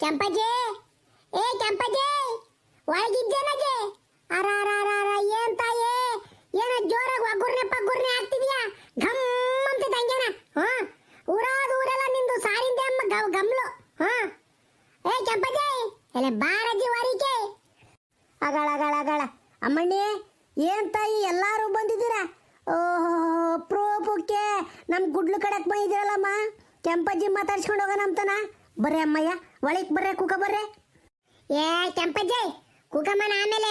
ಕೆಂಪಜ್ಜಿ. ಏ ಕೆಂಪಜ್ಜಿ ಒಳಗಿದ್ದೇನಜ್ಜಿ ಅರ ಅರ ಅರ ಅರ ಏನ್ ತಾಯೇ? ಏನ ಜೋರಾಗಿ ಒಗ್ಗುರ್ನೆ ಪಗ್ಗುರ್ನೆ ಆಗ್ತಿದ್ಯಾ? ಘಮ್ ಅಂತ ತಂಗ್ಯಾನ. ಹಾ ಊರಾದ ಊರೆಲ್ಲ ನಿಂದು ಸಾರಿಂದೆ ಅಮ್ಮ ಗವ್ ಗಮ್ಲು. ಹಾ ಏ ಕೆಂಪಜ್ಜಿ, ಎಲೆ ಬಾರಜ್ಜಿ ವಾರಿಕೆ. ಅಗಳ ಅಗಳ ಅಗಳ ಅಮ್ಮಣ್ಣಿ, ಏನ್ ತಾಯಿ ಎಲ್ಲಾರು ಬಂದಿದ್ದೀರಾ? ಓಹೋ ಪ್ರೋಪಕ್ಕೆ ನಮ್ ಗುಡ್ಲು ಕಡಕ್ ಬಂದಿದ್ದೀರಲ್ಲಮ್ಮ. ಕೆಂಪಜ್ಜಿ ಮಾತಾಡ್ಸ್ಕೊಂಡು ಹೋಗೋಣ ಅಂತನ ಬರ್ರಿ ಅಮ್ಮಯ್ಯ, ಒಳಗ್ ಬರ್ರೆ, ಕುಕ ಬರ್ರೆ. ಏ, ಕೆಂಪಜ್ಜಿ, ಕುಕಮ್ಮನ ಆಮೇಲೆ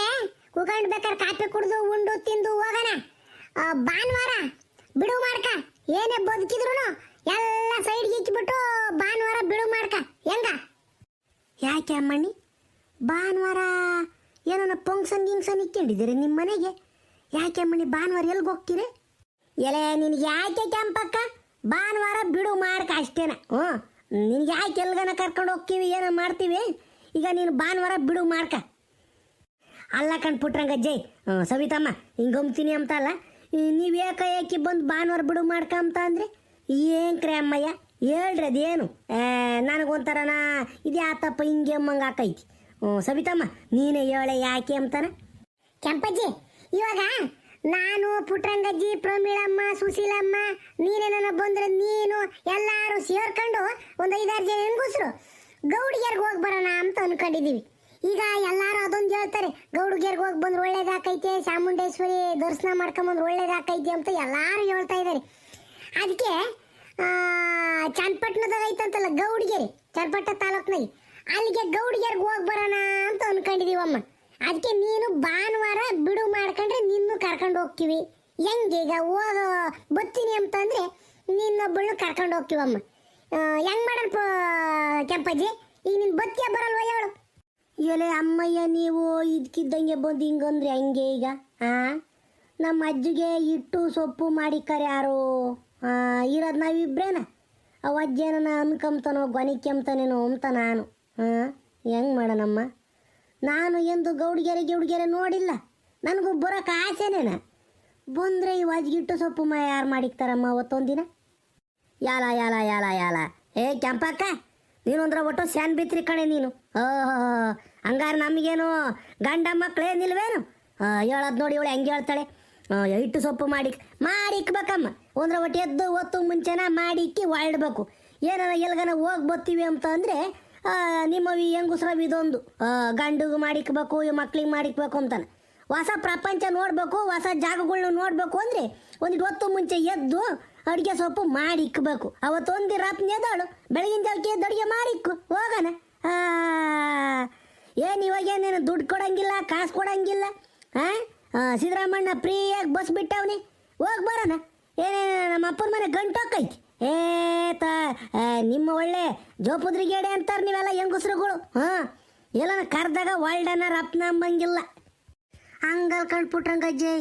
ಕುಕಂಡ್ ಬೇಕಾದ್ರೆ ಕಾಫಿ ಕುಡ್ದು, ಉಂಡು, ತಿಂದು ಹೋಗೋಣ. ಭಾನುವಾರ ಬಿಡು ಮಾಡ್ಕ. ಏನೇ ಬದುಕಿದ್ರು ಎಲ್ಲ ಸೈಡ್ಗೆ ಇಚ್ಬಿಟ್ಟು ಭಾನುವಾರ ಬಿಡು ಮಾಡ್ಕ. ಹೆಂಗ? ಯಾಕೆ ಅಮ್ಮಣ್ಣಿ? ಭಾನುವಾರ ಏನನ್ನ ಫಂಕ್ಷನ್ ಗಿಂಕ್ಷನ್ ಇಕ್ಕೊಂಡಿದ್ದೀರಿ ನಿಮ್ಮ ಮನೆಗೆ? ಯಾಕೆ ಅಮ್ಮಣ್ಣಿ, ಭಾನುವಾರ ಎಲ್ಲಿಗೆ ಹೋಗ್ತೀರಿ? ಎಲೆ, ನಿನಗೆ ಯಾಕೆ ಕೆಂಪಕ್ಕ? ಭಾನುವಾರ ಬಿಡು ಮಾಡ್ಕ ಅಷ್ಟೇನ. ಹ್ಞೂ ನಿನಗೆ ಯಾಕೆ ಎಲ್ಗನ ಕರ್ಕೊಂಡು ಹೋಗ್ತೀವಿ? ಏನೋ ಮಾಡ್ತೀವಿ? ಈಗ ನೀನು ಭಾನುವಾರ ಬಿಡು ಮಾಡ್ಕ ಅಲ್ಲ ಕಣ್ ಪುಟ್ರಂಗ, ಜೈ. ಸವಿತಮ್ಮ, ಹಿಂಗೆ ಹೊಮ್ತೀನಿ ಅಂತ ಅಲ್ಲ. ನೀವು ಏಕ ಏಕಿ ಬಂದು ಭಾನುವಾರ ಬಿಡು ಮಾಡ್ಕ ಅಂತ ಅಂದ್ರೆ ಏನ್ಕ್ರೆ ಅಮ್ಮಯ್ಯ? ಹೇಳ್ರಿ ಅದೇನು? ನನಗೊಂಥರನ ಇದು ಯಾತಪ್ಪ ಹಿಂಗೆ ಅಮ್ಮಂಗೆ ಹಾಕೈತಿ ಹ್ಞೂ, ಸವಿತಮ್ಮ, ನೀನೇ ಹೇಳೆ ಯಾಕೆ ಅಂತಾನ? ಕೆಂಪಜ್ಜಿ, ಇವಾಗ ನಾನು ಪುಟ್ರಂಗಜ್ಜಿ ಪ್ರಮೀಳಮ್ಮ, ಸುಶೀಲಮ್ಮ ನೀನೇನ ಬಂದ್ರೆ ನೀನು ಎಲ್ಲಾರು ಸೇರ್ಕೊಂಡು ಒಂದು ಐದಾರು ಜನ ಹೆಂಗಸ್ರು? ಗೌಡಿಗೆರ್ಗೆ ಹೋಗಿ ಬರೋಣ ಅಂತ ಅನ್ಕೊಂಡಿದೀವಿ. ಈಗ ಎಲ್ಲಾರು ಅದೊಂದು ಹೇಳ್ತಾರೆ, ಗೌಡಿಗೆರ್ಗೆ ಹೋಗಿ ಬಂದ್ರೆ ಒಳ್ಳೇದಾಕೈತೆ, ಚಾಮುಂಡೇಶ್ವರಿ ದರ್ಶನ ಮಾಡ್ಕೊಂಬಂದ್ರೆ ಒಳ್ಳೇದಾಕೈತೆ ಅಂತ ಎಲ್ಲಾರು ಹೇಳ್ತಾ ಇದ್ದಾರೆ ಅದಕ್ಕೆ ಚನ್ನಪಟ್ಟಣದಾಗ ಐತಂತಲ್ಲ ಗೌಡಿಗೆರೆ ಚನ್ನಪಟ್ಟ ತಾಲೂಕ್ನಲ್ಲಿ, ಅಲ್ಲಿಗೆ ಗೌಡಿಗೆರ್ಗೆ ಹೋಗಿ ಬರೋಣ ಅಂತ ಅನ್ಕೊಂಡಿದೀವಮ್ಮ. ಅದಕ್ಕೆ ನೀನು ಭಾನುವಾರ ಬಿಡು ಮಾಡ್ಕೊಂಡ್ರೆ ನಿನ್ನ ಕರ್ಕೊಂಡು ಹೋಗ್ತೀವಿ. ಹೆಂಗೆ ಈಗ ಹೋಗೋ ಬತ್ತೀನಿ ಅಂತಂದ್ರೆ ನಿನ್ನೊಬ್ಬಳು ಕರ್ಕೊಂಡು ಹೋಗ್ತೀವಮ್ಮ. ಹೆಂಗ್ ಮಾಡಲ್ಪ ಕೆಂಪಜ್ಜಿ? ಈಗ ನಿನ್ ಬತ್ತಿಯ ಬರಲ್ವ ಹೇಳು ಎಲೆ ಅಮ್ಮಯ್ಯ, ನೀವು ಇದ್ಕಿದ್ದಂಗೆ ಬಂದು ಹಿಂಗಂದ್ರೆ ಹೆಂಗೆ ಈಗ? ಆ? ನಮ್ಮ ಅಜ್ಜಿಗೆ ಇಟ್ಟು ಸೊಪ್ಪು ಮಾಡಿಕರೆ ಯಾರು? ಇರೋದು ನಾವಿಬ್ರೇನ? ಅವ ಅಜ್ಜೇನ ಅನ್ಕಂತಾನೋ ಗೊನಿಕೆಂತಾನೇನೋ ಅಂತ ನಾನು. ಹಾಂ ಹೆಂಗೆ ಮಾಡೋಣಮ್ಮ? ನಾನು ಎಂದು ಗೌಡಿಗೆರೆ ಗೌಡಿಗೆರೆ ನೋಡಿಲ್ಲ. ನನಗೂ ಬರೋಕೆ ಆಸೆನೇನ ಬಂದರೆ ಈ ವಾಜ್ಗಿಟ್ಟು ಸೊಪ್ಪು ಮ ಯಾರು ಮಾಡಿಕ್ತಾರಮ್ಮ ಅವತ್ತೊಂದಿನ? ಯಾಲ ಯಾಲ ಯಾಲ ಯಾಲ. ಏ, ಕೆಂಪಕ್ಕ ನೀನೊಂದ್ರ ಒಟ್ಟು ಸ್ಯಾನ್ ಬಿತ್ರಿ ಕಣೆ ನೀನು. ಓಹೋ ಹಂಗಾರೆ ನಮಗೇನು ಗಂಡ ಮಕ್ಳೇನಿಲ್ವೇನು ಹೇಳೋದು ನೋಡಿ ಇವಳು ಹೆಂಗೆ ಹೇಳ್ತಾಳೆ. ಇಟ್ಟು ಸೊಪ್ಪು ಮಾಡಿ ಮಾಡಿಕ್ಬೇಕಮ್ಮ. ಒಂದ್ರ ಒಟ್ಟು ಎದ್ದು ಒತ್ತು ಮುಂಚೆನ ಮಾಡಿಕ್ಕಿ ಹೊರಡ್ಬೇಕು ಏನಾರ ಎಲ್ಗನ ಹೋಗಿ ಬರ್ತೀವಿ ಅಂತ ಅಂದರೆ ನಿಮ್ಮವಿ ಹೆಂಗುಸ್ರವ್ ಇದೊಂದು. ಗಂಡಿಗೆ ಮಾಡಿಕ್ಬೇಕು ಮಕ್ಳಿಗೆ ಮಾಡಿಕ್ಬೇಕು ಅಂತಾನೆ. ಹೊಸ ಪ್ರಪಂಚ ನೋಡಬೇಕು, ಹೊಸ ಜಾಗಗಳನ್ನ ನೋಡಬೇಕು ಅಂದರೆ ಒಂದಿಟ್ಟು ಹೊತ್ತು ಮುಂಚೆ ಎದ್ದು ಅಡುಗೆ ಸೊಪ್ಪು ಮಾಡಿ ಇಕ್ಕಬೇಕು ಅವತ್ತೊಂದು ರಾತ್ರಿ ಎದ್ದಾಳು, ಬೆಳಗಿನ ಜಾವಕ್ಕೆ ಎದ್ದು ಅಡುಗೆ ಮಾಡಿಕ್ಕು, ಹೋಗೋಣ. ಏನು ಇವಾಗ ಏನೇನು ದುಡ್ಡು ಕೊಡಂಗಿಲ್ಲ, ಕಾಸು ಕೊಡಂಗಿಲ್ಲ ಹಾಂ ಸಿದ್ದರಾಮಣ್ಣ ಫ್ರೀಯಾಗಿ ಬಸ್ ಬಿಟ್ಟವನಿ. ಹೋಗಿ ಬರೋಣ. ಏನೇ ನಮ್ಮ ಅಪ್ಪನ ಮನೆ ಗಂಟೋಕೈತಿ ಏ ತ ನಿಮ್ಮ ಒಳ್ಳೆ ಜೋಪುದ್ರಿಗೇಡೆ ಅಂತಾರೆ ನೀವೆಲ್ಲ ಹೆಂಗಸ್ರುಗಳು, ಹಾಂ? ಎಲ್ಲ ಕರ್ದಾಗ ಒಳ್ಳೆನ ರಪ್ನ ಅಂಬಂಗಿಲ್ಲ. ಹಂಗಲ್ ಕಂಡ್ಬಿಟ್ರಂಗಜ್ಜಿ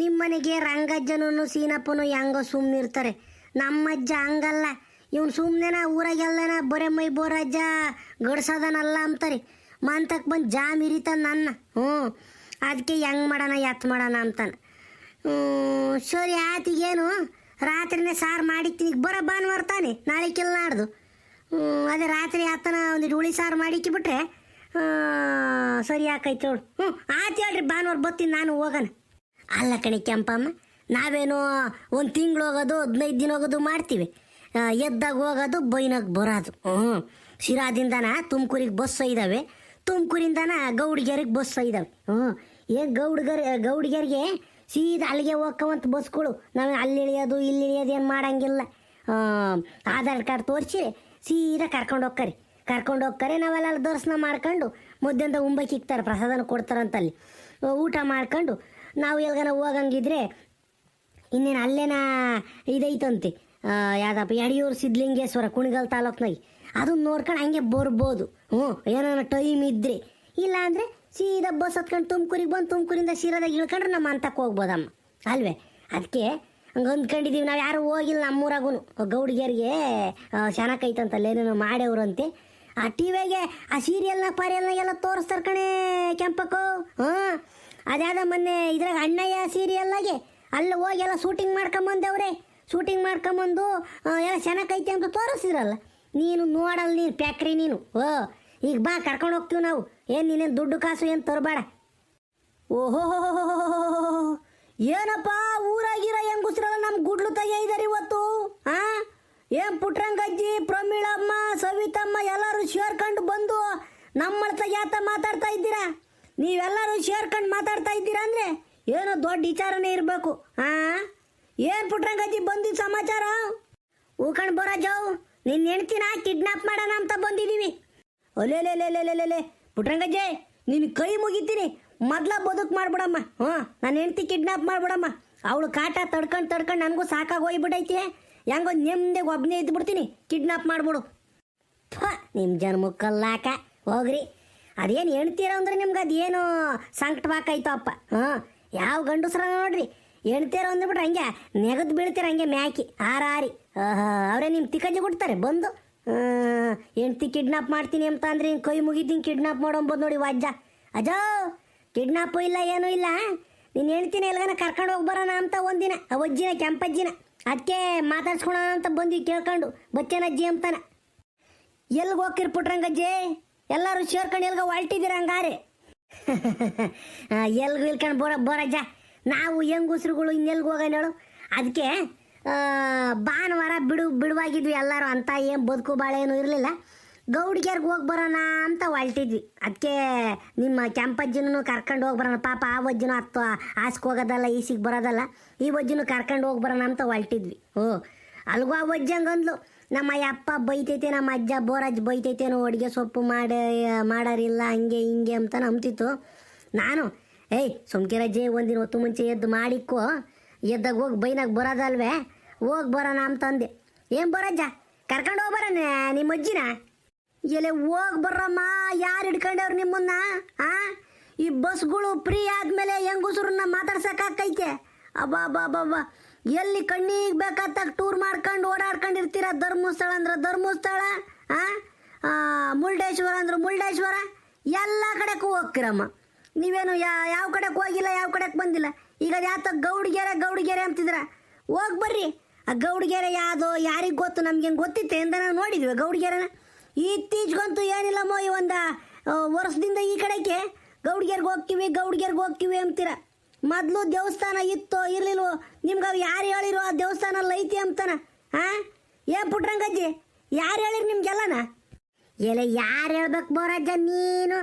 ನಿಮ್ಮ ಮನೆಗೆ ರಂಗಜ್ಜನೂ ಸೀನಪ್ಪನು ಹೆಂಗ ಸುಮ್ಮನಿರ್ತಾರೆ ನಮ್ಮಜ್ಜ ಹಂಗಲ್ಲ. ಇವ್ನು ಸುಮ್ಮನೆನ ಊರಾಗೆಲ್ಲನ ಬೊರೆ ಮೈ ಬೋರಜ್ಜ ಗಡ್ಸೋದನಲ್ಲ ಅಂತಾರೆ. ಮಂತಕ್ಕೆ ಬಂದು ಜಾಮ್ ಇರಿತಾನ ನನ್ನ. ಹ್ಞೂ ಅದಕ್ಕೆ ಹೆಂಗೆ ಮಾಡೋಣ ಯಾತ್ ಮಾಡೋಣ ಅಂತಾನೆ. ಸರಿ ಆತಿಗೇನು ರಾತ್ರಿನೇ ಸಾರು ಮಾಡಿ ಈಗ ಬರೋ ಭಾನುವಾರ ತಾನೆ ನಾಳೆ ನಾಡ್ದು. ಅದೇ ರಾತ್ರಿ ಆತನ ಒಂದು ಹುಳಿ ಸಾರು ಮಾಡಿಕ್ಕಿ ಬಿಟ್ರೆ ಆ, ಸರಿ ಆಕೈತೆ ನೋಡು. ಹ್ಞೂ ಆಯ್ತು ಹೇಳ್ರಿ ಭಾನುವಾರ ಬರ್ತೀನಿ ನಾನು ಹೋಗೋಣ. ಅಲ್ಲ ಕಣಿ ಕೆಂಪಮ್ಮ ನಾವೇನು ಒಂದು ತಿಂಗಳು ಹೋಗೋದು ಹದಿನೈದು ದಿನ ಹೋಗೋದು ಮಾಡ್ತೀವಿ. ಎದ್ದಾಗ ಹೋಗೋದು ಬೈನಾಗ ಬರೋದು. ಹ್ಞೂ ಶಿರಾದಿಂದನ ತುಮಕೂರಿಗೆ ಬಸ್ ಇದ್ದಾವೆ ತುಮಕೂರಿಂದನ ಗೌಡಿಗೆರಿಗೆ ಬಸ್ ಇದ್ದಾವೆ ಹ್ಞೂ ಏನು ಗೌಡ್ಗರ್ ಗೌಡಿಗೆರೆಗೆ ಸೀದಾ ಅಲ್ಲಿಗೆ ಹೋಗ್ಕವಂತ ಬಸ್ಗಳು ನಾವು ಅಲ್ಲಿ ಇಳಿಯೋದು, ಇಲ್ಲಿ ಇಳಿಯೋದು ಏನು ಮಾಡೋಂಗಿಲ್ಲ. ಆಧಾರ್ ಕಾರ್ಡ್ ತೋರಿಸಿ ಸೀದಾ ಕರ್ಕೊಂಡು ಹೋಗ್ಕರಿ. ಕರ್ಕೊಂಡು ಹೋಗ್ತಾರೆ ನಾವೆಲ್ಲ ದರ್ಶನ ಮಾಡ್ಕೊಂಡು ಮಧ್ಯಾಹ್ನದ ಉಂಬಕ್ಕೆ ಇಕ್ತಾರೆ, ಪ್ರಸಾದನ ಕೊಡ್ತಾರಂತಲ್ಲಿ. ಊಟ ಮಾಡ್ಕೊಂಡು ನಾವು ಎಲ್ಗನ ಹೋಗಂಗಿದ್ರೆ ಇನ್ನೇನು ಅಲ್ಲೇನ ಇದೈತಂತೆ. ಯಾವ್ದಪ್ಪ, ಯಡಿಯೂರು ಸಿದ್ಲಿಂಗೇಶ್ವರ ಕುಣಿಗಲ್ ತಾಲೂಕ್ನಾಗೆ. ಅದನ್ನ ನೋಡ್ಕೊಂಡು ಹಂಗೆ ಬರ್ಬೋದು. ಹ್ಞೂ ಏನಾರ ಟೈಮ್ ಇದ್ರೆ. ಇಲ್ಲ ಅಂದರೆ ಸೀದಾ ಬಸ್ ಹತ್ಕೊಂಡು ತುಮಕೂರಿಗೆ ಬಂದು ತುಮಕೂರಿಂದ ಶಿರಾದಾಗ ಇಳ್ಕೊಂಡ್ರೆ ನಮ್ಮ ಅಂತಕ್ಕೆ ಹೋಗ್ಬೋದಮ್ಮ. ಅಲ್ವೇ? ಅದಕ್ಕೆ ಹಂಗೆ ಅಂದ್ಕೊಂಡಿದ್ದೀವಿ ನಾವು ಯಾರು ಹೋಗಿಲ್ಲ ನಮ್ಮೂರಾಗೂ ಗೌಡಿಗೆರಿಗೆ ಮಾಡ್ಯವ್ರು ಅಂತೆ. ಆ ಟಿವಿಗೆ ಆ ಸೀರಿಯಲ್ನ ಪಾರಿಯಲ್ನಾಗೆಲ್ಲ ತೋರಿಸ್ತಾರೆ ಕಣೇ ಕೆಂಪಕ್ಕು. ಹಾಂ? ಅದ್ಯಾದ ಮೊನ್ನೆ ಇದ್ರಾಗ ಅಣ್ಣಯ್ಯ ಸೀರಿಯಲ್ನಾಗೆ ಅಲ್ಲಿ ಹೋಗಿ ಎಲ್ಲ ಶೂಟಿಂಗ್ ಮಾಡ್ಕೊಂಬಂದವ್ರೆ. ಶೂಟಿಂಗ್ ಮಾಡ್ಕೊಂಬಂದು ಎಲ್ಲ ಚೆನ್ನಾಗೈತೆ ಅಂತ ತೋರಿಸಿದ್ರಲ್ಲ. ನೀನು ನೋಡಲ್ಲ ನೀನು ಪ್ಯಾಕ್ರಿ ನೀನು. ಓ? ಈಗ ಬಾ, ಕರ್ಕೊಂಡು ಹೋಗ್ತೀವಿ ನಾವು. ಏನು ನೀನೇನು ದುಡ್ಡು ಕಾಸು ಏನು ತರಬೇಡ. ಓಹೋ ಏನಪ್ಪ, ಊರಾಗಿರ ಹೆಂಗುಸ್ರಲ್ಲ ನಮ್ಮ ಗುಡ್ಲು ತೆಗೆಯಿದಾರೆ ಇವತ್ತು? ಹಾ ಏನ್ ಪುಟ್ರಂಗಜ್ಜಿ ಪ್ರಮೀಳಮ್ಮ, ಸವಿತಮ್ಮ ಎಲ್ಲರೂ ಸೇರ್ಕೊಂಡು ಬಂದು ನಮ್ಮ ಯಾತ ಮಾತಾಡ್ತಾ ಇದ್ದೀರಾ? ನೀವೆಲ್ಲರೂ ಸೇರ್ಕೊಂಡು ಮಾತಾಡ್ತಾ ಇದ್ದೀರಾ ಅಂದ್ರೆ ಏನೋ ದೊಡ್ಡ ವಿಚಾರನೇ ಇರಬೇಕು. ಹಾ ಏನ್ ಪುಟ್ರಂಗಜ್ಜಿ ಬಂದಿ ಸಮಾಚಾರ? ಉಳ್ಕೊಂಡು ಬರೋ ಜಾವು ನಿನ್ನ ಹೆಣ್ತಿನ ಕಿಡ್ನಾಪ್ ಮಾಡೋಣ ಅಂತ ಬಂದಿದ್ದೀವಿ ಒಲೆಲೆಲೆಲೆಲೆಲೆ ಪುಟ್ರಂಗಜ್ಜೆ, ನೀನು ಕೈ ಮುಗಿತೀನಿ. ಮೊದ್ಲ ಬದುಕು ಮಾಡ್ಬಿಡಮ್ಮ. ಹ್ಞೂ ನನ್ನ ಹೆಂಡ್ತಿ ಕಿಡ್ನಾಪ್ ಮಾಡ್ಬಿಡಮ್ಮ. ಅವಳು ಕಾಟ ತಡ್ಕೊಂಡು ತಡ್ಕೊಂಡು ನನಗೂ ಸಾಕಾಗಿ ಹೋಗ್ಬಿಟ್ಟೈತಿ. ಹೆಂಗೋ ನೆಮ್ಮದಿ ಒಬ್ಬನೇ ಇದ್ಬಿಡ್ತೀನಿ. ಕಿಡ್ನಾಪ್ ಮಾಡ್ಬಿಡು. ನಿಮ್ಮ ಜನ್ಮಕ್ಕಲ್ಲಾಕ. ಹೋಗ್ರಿ. ಅದೇನು ಹೆಣ್ತೀರ ಅಂದ್ರೆ ನಿಮ್ಗೆ ಅದೇನು ಸಂಕಟವಾಕಾಯ್ತು ಅಪ್ಪ ಹಾಂ ಯಾವ ಗಂಡಸ್ರ ನೋಡ್ರಿ. ಹೆಣ್ತೀರ ಅಂದ್ಬಿಟ್ರೆ ಹಂಗೆ ನೆಗದು ಬೀಳ್ತೀರ, ಹಂಗೆ ಮ್ಯಾಕಿ. ಹಾರಾರಿ. ಅವರೇ ನಿಮ್ಮ ತಿಕ್ಕಜ್ಜಿ ಕೊಡ್ತಾರೆ. ಬಂದು. ಹೆಂಡ್ತಿ ಕಿಡ್ನಾಪ್ ಮಾಡ್ತೀನಿ ಅಂತ ಅಂದ್ರೆ ಹಿಂಗೆ ಕೈ ಮುಗಿತೀನಿ ಕಿಡ್ನಾಪ್ ಮಾಡೋಂಬೋದು ನೋಡಿ ವಾಜ್ಜ ಅಜೋ ಕಿಡ್ನಾಪು ಇಲ್ಲ, ಏನೂ ಇಲ್ಲ ನೀನು ಹೇಳ್ತೀನಿ ಎಲ್ಗನ ಕರ್ಕೊಂಡು ಹೋಗಿ ಬರೋಣ ಅಂತ ಒಂದಿನ. ಅವಜ್ಜಿನ ಕೆಂಪಜ್ಜಿನ. ಅದಕ್ಕೆ ಮಾತಾಡ್ಸ್ಕೊಳೋಣ ಅಂತ ಬಂದು ಕೇಳ್ಕೊಂಡು. ಬಚ್ಚನಜ್ಜಿ ಅಂತಾನೆ. ಎಲ್ಗೆ ಹೋಗಿರ್ ಪುಟ್ರಂಗಜ್ಜಿ ಎಲ್ಲರೂ ಸೇರ್ಕೊಂಡು ಎಲ್ಗ ಹೊಲ್ಟಿದ್ದೀರ ಹಂಗಾರೆ? ಎಲ್ಗೂ ಇಲ್ಕೊಂಡು ಬರೋ ಬರಜ್ಜ ನಾವು ಹೆಂಗುಸ್ರುಗಳು ಇನ್ನೆಲ್ಗೆ ಹೋಗೋಣ ಹೇಳು. ಅದಕ್ಕೆ ಭಾನುವಾರ ಬಿಡು, ಬಿಡುವಾಗಿದ್ವಿ ಎಲ್ಲರೂ ಅಂತ ಏನು ಬದುಕು ಬಾಳೆ ಏನೂ ಇರಲಿಲ್ಲ. ಗೌಡಿಗೆರ್ಗೆ ಹೋಗಿ ಬರೋಣ ಅಂತ ಹೊಲ್ಟಿದ್ವಿ. ಅದಕ್ಕೆ ನಿಮ್ಮ ಕೆಂಪಜ್ಜಿನೂ ಕರ್ಕೊಂಡು ಹೋಗಿ ಬರೋಣ. ಪಾಪ ಆ ವಜ್ಜಿನೂ ಹತ್ತು ಆಸ್ಕ್ ಹೋಗೋದಲ್ಲ, ಈಸಿಗೆ ಬರೋದಲ್ಲ. ಈ ವಜ್ಜಿನೂ ಕರ್ಕೊಂಡು ಹೋಗಿ ಬರೋಣ ಅಂತ ಹೊಲ್ಟಿದ್ವಿ. ಓ ಅಲ್ಗೂ ಆ ವಜ್ಜಿ ಹಂಗಂದ್ಲು. ನಮ್ಮ ಅಪ್ಪ ಬೈತೈತೆ, ನಮ್ಮ ಅಜ್ಜ ಬೋರಜ್ಜ ಬೈತೈತೇನೋ ಅಡುಗೆ ಸೊಪ್ಪು ಮಾಡಿ, ಮಾಡೋರಿಲ್ಲ, ಹಂಗೆ ಹಿಂಗೆ ಅಂತ ನಂಬ್ತಿತ್ತು. ನಾನು, ಏಯ್, ಸುಮ್ಕಿರಜ್ಜೆ, ಒಂದಿನ ಹೊತ್ತು ಮುಂಚೆ ಎದ್ದು ಮಾಡಿಕ್ಕೋ. ಎದ್ದಾಗ ಹೋಗಿ ಬೈನಾಗ ಬರೋದಲ್ವೇ? ಹೋಗಿ ಬರೋಣ ಅಂತಂದೆ ಏನು ಬರಜ್ಜ ಕರ್ಕೊಂಡು ಹೋಗ್ಬರೋಣ ನಿಮ್ಮ ಅಜ್ಜಿನ? ಎಲೆ ಹೋಗಿ ಬರ್ರಮ್ಮ ಯಾರು ಹಿಡ್ಕೊಂಡವ್ರು ನಿಮ್ಮನ್ನ, ಆ? ಈ ಬಸ್ಗಳು ಫ್ರೀ ಆದ್ಮೇಲೆ ಹೆಂಗುಸ್ರನ್ನ ಮಾತಾಡ್ಸಕ್ಕಾಕೈತೆ ಅಬ್ಬಾ ಅಬ್ಬಾ ಅಬ್ಬಾ ಎಲ್ಲಿ ಕಣ್ಣಿಗೆ ಬೇಕಾದಾಗ ಟೂರ್ ಮಾಡ್ಕೊಂಡು ಓಡಾಡ್ಕೊಂಡಿರ್ತೀರ ಧರ್ಮಸ್ಥಳ ಅಂದ್ರೆ ಧರ್ಮಸ್ಥಳ, ಆ? ಮುರುಡೇಶ್ವರ ಅಂದ್ರೆ ಮುರುಡೇಶ್ವರ. ಎಲ್ಲ ಕಡೆಗೂ ಹೋಗ್ತೀರಮ್ಮ. ನೀವೇನು ಯಾ ಯಾವ ಕಡೆಗೆ ಹೋಗಿಲ್ಲ, ಯಾವ ಕಡೆಗೆ ಬಂದಿಲ್ಲ. ಈಗ ಯಾತ ಗೌಡಿಗೆರೆ ಗೌಡಿಗೆರೆ ಅಂತಿದ್ರ ಹೋಗಿ ಬರ್ರಿ. ಆ ಗೌಡಿಗೆರೆ ಯಾವುದು ಯಾರಿಗೆ ಗೊತ್ತು? ನಮ್ಗೇನು ಗೊತ್ತಿತ್ತು ಎಂದ ನಾವು ನೋಡಿದ್ವಿ ಗೌಡಿಗೆರೆನ. ಇತ್ತೀಚೆಗಂತೂ ಏನಿಲ್ಲಮ್ಮ ಈ ಒಂದು ವರ್ಷದಿಂದ ಈ ಕಡೆಗೆ ಗೌಡಿಗೆರ್ಗೆ ಹೋಗ್ತೀವಿ ಗೌಡಿಗೆರ್ಗೆ ಹೋಗ್ತೀವಿ ಅಂತೀರ. ಮೊದಲು ದೇವಸ್ಥಾನ ಇತ್ತು ಇರ್ಲಿಲ್ವೋ? ನಿಮ್ಗೆ ಅವು ಯಾರು ಹೇಳಿರೋ ಆ ದೇವಸ್ಥಾನ ಅಲ್ಲಿ ಐತಿ ಅಂತಾನ? ಹಾಂ ಏನ್ ಪುಟ್ರಂಗಜ್ಜಿ ಯಾರು ಹೇಳಿರಿ ನಿಮ್ಗೆಲ್ಲನ? ಎಲೆ ಯಾರು ಹೇಳ್ಬೇಕು ಬೋರಜ್ಜ ನೀನು?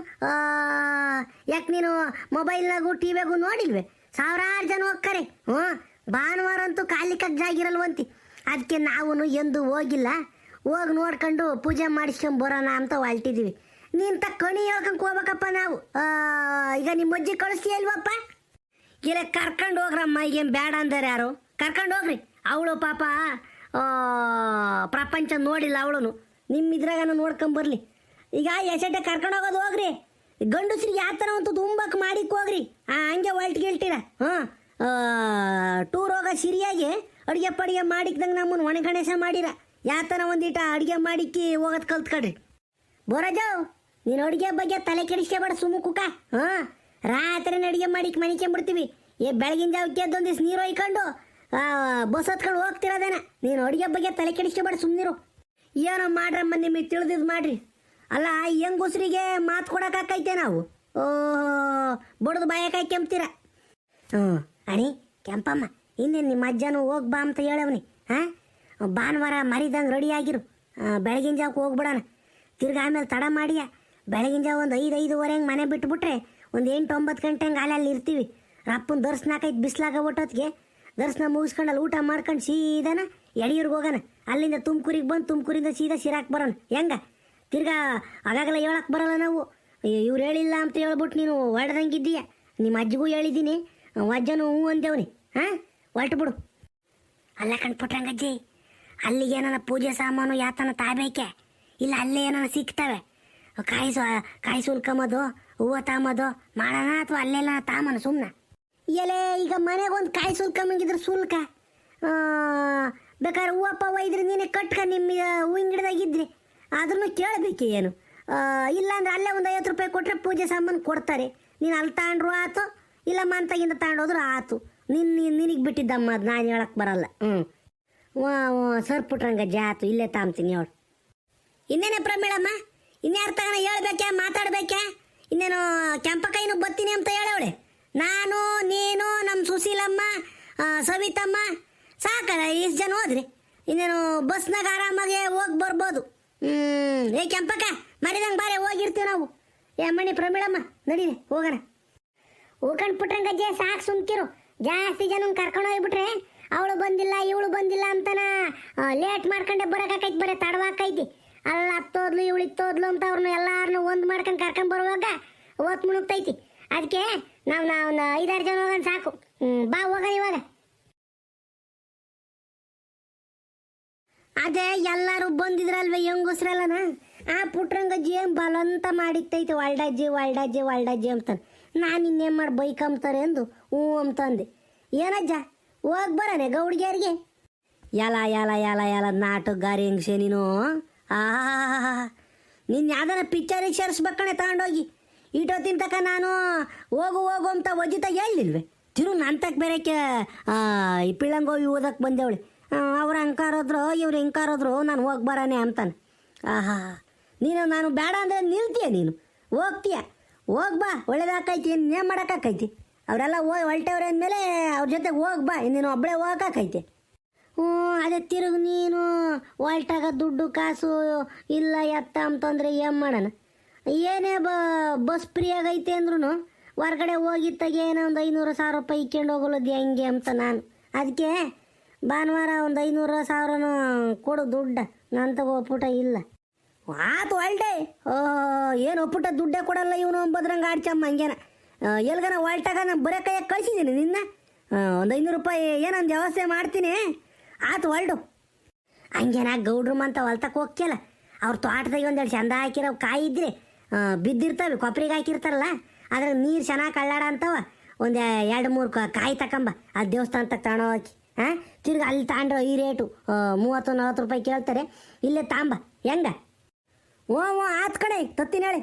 ಯಾಕೆ ನೀನು ಮೊಬೈಲ್ನಾಗೂ ಟಿವಿಯಾಗೂ ನೋಡಿಲ್ವೇ? ಸಾವಿರಾರು ಜನ ಹೋಗ್ತಾರೆ ಹ್ಞೂ ಭಾನುವಾರ ಅಂತೂ ಕಾಲಿಕಕ್ಕೆ ಜಾಗಿರಲ್ವಂತಿ ಅದಕ್ಕೆ ನಾವು ಎಂದು ಹೋಗಿಲ್ಲ. ಹೋಗಿ ನೋಡ್ಕೊಂಡು ಪೂಜೆ ಮಾಡಿಸ್ಕೊಂಡು ಬರೋಣ ಅಂತ ಹೊಲ್ಟಿದ್ದೀವಿ ನಿಂತ ಕಣಿ ಹೇಳ್ಕೊಂಡು ಹೋಗ್ಬೇಕಪ್ಪ ನಾವು. ಈಗ ನಿಮ್ಮ ಅಜ್ಜಿ ಕಳಿಸ್ತೀಯ ಇಲ್ವಪ್ಪ? ಇಲ್ಲ ಕರ್ಕೊಂಡು ಹೋಗ್ರಮ್ಮ, ಈಗೇನು ಬೇಡ ಅಂದಾರೆ ಯಾರು? ಕರ್ಕೊಂಡು ಹೋಗ್ರಿ. ಅವಳು ಪಾಪ ಪ್ರಪಂಚ ನೋಡಿಲ್ಲ ಅವಳು ನಿಮ್ಮ ಇದ್ರಾಗನ ನೋಡ್ಕೊಂಬರ್ಲಿ ಈಗ ಎಸೆಟೆ ಕರ್ಕೊಂಡು ಹೋಗೋದು ಹೋಗ್ರಿ. ಗಂಡಸ್ರಿಗೆ ಯಾವ ಥರ ಅಂತ ತುಂಬಕ್ಕೆ ಮಾಡಿಕ್ ಹೋಗ್ರಿ. ಹಂಗೆ ಹೊಲ್ಟ್ ಗೆಲ್ತೀರ ಹಾಂ ಟೂರ್ ಹೋಗೋ ಸಿರಿಯಾಗಿ ಅಡುಗೆ ಪಡಿಗೆ ಮಾಡಿಕ್ದಂಗೆ ನಮ್ಮನ್ನು ಒಣ ಗಣೇಶ ಮಾಡಿರ. ಯಾತನ ಒಂದಿಟ ಅಡುಗೆ ಮಾಡಿಕ್ಕಿ ಹೋಗೋದು ಕಲ್ತ್ಕೊಡ್ರಿ. ಬೋರಾಜವ್ ನೀನು ಅಡುಗೆ ಬಗ್ಗೆ ತಲೆ ಕೆಡಿಸ್ಕೋಬೇಡ ಸುಮ್ಮ ಕುಕ. ಹಾಂ ರಾತ್ರಿನ ಅಡುಗೆ ಮಾಡಿಕ್ ಮನಿಕೊಂಬಿಡ್ತೀವಿ ಏ ಬೆಳಗಿನ ಜಾವಕ್ಕೆ ಎದ್ದೊಂದಿವ್ಸ ನೀರು ಒಯ್ಕೊಂಡು ಆ, ಬಸ್ ಹತ್ಕೊಂಡು ಹೋಗ್ತಿರೋದೇನ. ನೀನು ಅಡುಗೆ ಬಗ್ಗೆ ತಲೆ ಕೆಡಿಸ್ಕೊಬೇಡ ಸುಮ್ಮನಿರು ಏನೋ ಮಾಡ್ರಮ್ಮ ನಿಮಗೆ ತಿಳಿದಿದ್ದು ಮಾಡ್ರಿ. ಅಲ್ಲ ಹೆಂಗುಸ್ರಿಗೆ ಮಾತು ಕೊಡೋಕ್ಕಾಕೈತೆ ನಾವು. ಓ ಬಡ್ದು ಬಾಯಕ್ಕೆ ಹಾಕ್ಯಂಬ್ತೀರ ಹ್ಞೂ ಅಣಿ ಕೆಂಪಮ್ಮ ಇನ್ನೇನು ನಿಮ್ಮ ಅಜ್ಜನು ಹೋಗಿ ಬಾ ಅಂತ ಹೇಳವ್ನಿ ಹಾಂ ಭಾನುವಾರ ಮರಿದಂಗೆ ರೆಡಿ ಆಗಿರು ಬೆಳಗಿನ ಜಾವಕ್ಕೆ ಹೋಗ್ಬಿಡೋಣ. ತಿರ್ಗಿ ಆಮೇಲೆ ತಡ ಮಾಡಿಯ? ಬೆಳಗಿನ ಜಾವ ಒಂದು ಐದು, ಐದುವರೆ ಹಂಗೆ ಮನೆ ಬಿಟ್ಬಿಟ್ರೆ ಒಂದು ಎಂಟು, ಒಂಬತ್ತು ಗಂಟೆ ಹಂಗೆ ಅಲ್ಲಿ ಇರ್ತೀವಿ. ರಪ್ಪನ ದರ್ಶನ ಆಕೈತೆ ಬಿಸ್ಲಾಗ ಒಟ್ಟೊತ್ತಿಗೆ ದರ್ಶನ ಮುಗಿಸ್ಕೊಂಡು ಅಲ್ಲಿ ಊಟ ಮಾಡ್ಕೊಂಡು ಸೀದಾನ ಎಡಿಯೂರಿಗೆ ಹೋಗೋಣ. ಅಲ್ಲಿಂದ ತುಮಕೂರಿಗೆ ಬಂದು ತುಮಕೂರಿಂದ ಸೀದಾ ಸಿರಾಕ್ ಬರೋಣ. ಹೆಂಗ? ತಿರ್ಗಾ ಆಗಾಗಲ ಹೇಳಕ್ಕೆ ಬರಲ್ಲ ನಾವು. ಇವ್ರು ಹೇಳಿಲ್ಲ ಅಂತ ಹೇಳ್ಬಿಟ್ಟು ನೀನು ಹೊಡೆದಂಗಿದ್ದೀಯ ನಿಮ್ಮ ಅಜ್ಜಿಗೂ ಹೇಳಿದ್ದೀನಿ ಅಜ್ಜನು ಹೂ ಅಂದೇವ್ನಿ. ಹಾಂ? ಹೊರಟು ಬಿಡು. ಅಲ್ಲ ಕಣ್ಪುಟ್ರಂಗಜ್ಜಿ ಅಲ್ಲಿಗೆ ಏನಾನ ಪೂಜೆ ಸಾಮಾನು, ಯಾತನ ತಾಬೇಕೆ ಇಲ್ಲ ಅಲ್ಲೇ ಏನಾನ ಸಿಗ್ತವೆ? ಕಾಯಿ ಕಾಯಿ ಸುಲ್ಕಮದು ಹೂವು ತಾಂಬೋದು ಮಾಡೋಣ ಅಥವಾ ಅಲ್ಲೆಲ್ಲ ತಾಮನ ಸುಮ್ಮನೆ ಎಲೆ, ಈಗ ಮನೆಗೆ ಒಂದು ಕಾಯಿ ಸುಲ್ಕಂಬಂಗಿದ್ರೆ ಸುಲ್ಕ ಬೇಕಾದ್ರೆ ಹೂವಪ್ಪ, ಒಯ್ದ್ರೆ ನೀನೆ ಕಟ್ಕ, ನಿಮ್ಮ ಹೂವಿನ ಗಿಡದಾಗಿದ್ರಿ ಆದ್ರೂ ಕೇಳಬೇಕು ಏನು? ಇಲ್ಲಾಂದ್ರೆ ಅಲ್ಲೇ ಒಂದು ಐವತ್ತು ರೂಪಾಯಿ ಕೊಟ್ಟರೆ ಪೂಜೆ ಸಾಮಾನು ಕೊಡ್ತಾರೆ. ನೀನು ಅಲ್ಲಿ ತಗೊಂಡ್ರು ಆತು. ಇಲ್ಲ ಮಂತಾಗಿಂದ ತಗೊಂಡೋದ್ರೆ ಆತು. ನಿನ್ನ ನಿನಗೆ ಬಿಟ್ಟಿದ್ದಮ್ಮ ಅದು ನಾನು ಹೇಳಕ್ಕೆ ಬರಲ್ಲ. ಹ್ಞೂ ಸರ್ ಪುಟ್ರಂಗ ಜಾತು, ಇಲ್ಲೇ ತಾಂತೀನಿ ಅವಳು. ಇನ್ನೇನೆ ಪ್ರಮೀಳಮ್ಮ? ಇನ್ಯಾರು ತಗನ ಹೇಳ್ಬೇಕೆ, ಮಾತಾಡ್ಬೇಕೆ? ಇನ್ನೇನು ಕೆಂಪಕಾಯಿನ ಬತ್ತೀನಿ ಅಂತ ಹೇಳವಳೆ. ನಾನು, ನೀನು ನಮ್ಮ ಸುಶೀಲಮ್ಮ ಸವಿತಮ್ಮ. ಸಾಕಲ್ಲ, ಇಷ್ಟು ಜನ ಹೋದ್ರಿ. ಇನ್ನೇನು ಬಸ್ನಾಗ ಆರಾಮಾಗಿ ಹೋಗಿ ಬರ್ಬೋದು. ಹ್ಞೂ ಏ ಕೆಂಪಕ್ಕ, ಮರಿದಂಗೆ ಬಾರೆ ಹೋಗಿರ್ತೀವಿ ನಾವು. ಏ ಮಣಿ ಪ್ರಮೀಳಮ್ಮ, ನಡೀರಿ, ಹೋಗೋಣ. ಉಳ್ಕೊಂಡ್ ಜೇ ಸಾಕು ಸುಮ್ಕಿರು. ಜಾಸ್ತಿ ಜನ ಕರ್ಕೊಂಡು ಹೋಗ್ಬಿಟ್ರೆ ಅವಳು ಬಂದಿಲ್ಲ, ಇವಳು ಬಂದಿಲ್ಲ ಅಂತನ? ಲೇಟ್ ಮಾಡ್ಕೊಂಡೆ ಬರೋಕಾಕೈತಿ ಬರೀ, ತಡವಾಕೈತಿ. ಅಲ್ಲ ಹತ್ತೋದ್ಲು, ಇವಳು ಇತ್ತೋದ್ಲು ಅಂತ ಅವ್ರನ್ನ ಎಲ್ಲಾರನ್ನು ಒಂದು ಮಾಡ್ಕೊಂಡು ಕರ್ಕೊಂಡು ಬರುವಾಗ ಓತ್ ಮುಳುಗ್ತೈತಿ ಅದಕ್ಕೆ ನಾವು ನಾವು ಐದಾರು ಜನ ಹೋಗೋಣ ಸಾಕು. ಬಾ ಹೋಗ ಇವಾಗ. ಅದೇ ಎಲ್ಲರೂ ಬಂದಿದ್ರಲ್ವ ಹೆಂಗಸ್ರಲ್ಲನ? ಆ ಪುಟ್ರಂಗಜ್ಜಿ ಬಲಂತ ಮಾಡಿತ್ತೈತೆ, ವಾಲ್ಡಜ್ಜಿ ವಾಲ್ಡಜ್ಜಿ ವಾಲ್ಡಜ್ಜಿ ಅಂತಾನೆ ನಾನು ಇನ್ನೇನು ಮಾಡಿ ಬೈಕ್ ಅಂಬ್ತಾರೆ ಎಂದು ಹ್ಞೂ ಅಂತಂದೆ ಏನಜ್ಜ? ಹೋಗ್ ಬರನೆ ಗೌಡ್ಗ್ಯಾರಿಗೆ. ಎಲ್ಲ ಎಲ್ಲ ಯಲ ಗಾರಿ ಹೆಂಗ್ ಹೆಂಗ್ಸೆ ನೀನು? ಆ ನಿನ್ನ ಯಾವ್ದಾರ ಪಿಕ್ಚರಿಗೆ ಸೇರಿಸ್ಬೇಕಣೆ ತಗೊಂಡೋಗಿ. ಇಟೊತ್ತಿನ ತಕ ನಾನು ಹೋಗು ಹೋಗು ಅಂತ ಒಜಿತ ಹೇಳಿಲ್ವೇ ತಿರು ನಂತಕ್ ಬೇರೆ ಬೇರೆಕ್ಕೆ ಈ ಪಿಳ್ಳಂಗೋವಿ ಓದಕ್ಕೆ ಬಂದೇವಳೆ. ಅವ್ರು ಅಂಕಾರೋದ್ರು ಇವ್ರು ಹೆಂಕಾರೋದ್ರು ನಾನು ಹೋಗಿ ಬರಾನೆ ಅಂತಾನೆ. ಆಹಾ ನೀನು, ನಾನು ಬೇಡ ಅಂದರೆ ನಿಲ್ತೀಯ ನೀನು? ಹೋಗ್ತೀಯ? ಹೋಗ್ ಬಾ, ಒಳ್ಳೇದಾಕೈತಿ ಇನ್ನೇನು ಮಾಡೋಕ್ಕಾಕೈತಿ? ಅವರೆಲ್ಲ ಹೋಗಿ ಹೊಲ್ಟವ್ರೆ ಅಂದಮೇಲೆ ಅವ್ರ ಜೊತೆಗೆ ಹೋಗಿ ಬಾ ನೀನು ಒಬ್ಬಳೇ ಹೋಗಕ್ಕೈತೆ ಹ್ಞೂ, ಅದೇ ತಿರುಗಿ ನೀನು ಹೊಲ್ಟಾಗ ದುಡ್ಡು ಕಾಸು ಇಲ್ಲ, ಎತ್ತ ಅಂತಂದರೆ ಏನು ಮಾಡೋಣ? ಏನೇ ಬ, ಬಸ್ ಫ್ರೀ ಆಗೈತೆ ಅಂದ್ರೂ ಹೊರಗಡೆ ಹೋಗಿತ್ತಾಗ ಏನೋ ಒಂದು ಐನೂರು ಸಾವಿರ ರೂಪಾಯಿ ಇಕ್ಕೊಂಡು ಹೋಗಲದು ಹೆಂಗೆ ಅಂತ ನಾನು. ಅದಕ್ಕೆ ಭಾನುವಾರ ಒಂದು ಐನೂರು ಸಾವಿರನೂ ಕೊಡು ದುಡ್ಡು, ನಾನು ತಗೋ ಇಲ್ಲ. ಆತು ಹೊಲ್ಟೆ ಏನು ಒಪ್ಪುಟ ದುಡ್ಡೇ ಕೊಡಲ್ಲ ಇವನು ಬದ್ರಂಗೆ ಆಡ್ಚಮ್ಮ ಹಂಗೇನ. ಎಲ್ಗನ ಒಳ್ಟಾಗ ನಾನು ಬರೋ ಕೈಯಾಗ ಕಳಿಸಿದ್ದೀನಿ ನಿನ್ನ. ಒಂದು ಐನೂರು ರೂಪಾಯಿ ಏನೊಂದು ವ್ಯವಸ್ಥೆ ಮಾಡ್ತೀನಿ. ಆತು ಹೊಲ್ಡು ಹಂಗೇನ ಗೌಡ್ರು ಅಂತ ಹೊಲ್ತಕ್ಕೆ ಹೋಗ್ತಿಯಲ್ಲ ಅವ್ರ ತೋಟದಾಗ ಒಂದೆರಡು ಚಂದ ಹಾಕಿರೋ ಕಾಯಿ ಇದ್ರೆ ಬಿದ್ದಿರ್ತವೆ ಕೊಪ್ಪರಿಗೆ ಹಾಕಿರ್ತಾರಲ್ಲ, ಅದ್ರಾಗ ನೀರು ಚೆನ್ನಾಗಿ ಕಳ್ಳಾಡ ಅಂತವ. ಒಂದು ಎರಡು ಮೂರು ಕಾಯಿ ತಕೊಂಬ, ಆ ದೇವಸ್ಥಾನ ತಕ್ಕ ತಗೊಂಡೋಗಿ ಹಾಂ ತಿರ್ಗಿ ಅಲ್ಲಿ ತಾಂಡ್ರೋ ಈ ರೇಟು ಮೂವತ್ತು ನಲ್ವತ್ತು ರೂಪಾಯಿ ಕೇಳ್ತಾರೆ. ಇಲ್ಲೇ ತಾಂಬ, ಹೆಂಗ? ಓ ಓ ಆತ್ ಕಡೆ ತತ್ತಿನ ಹೇಳಿ.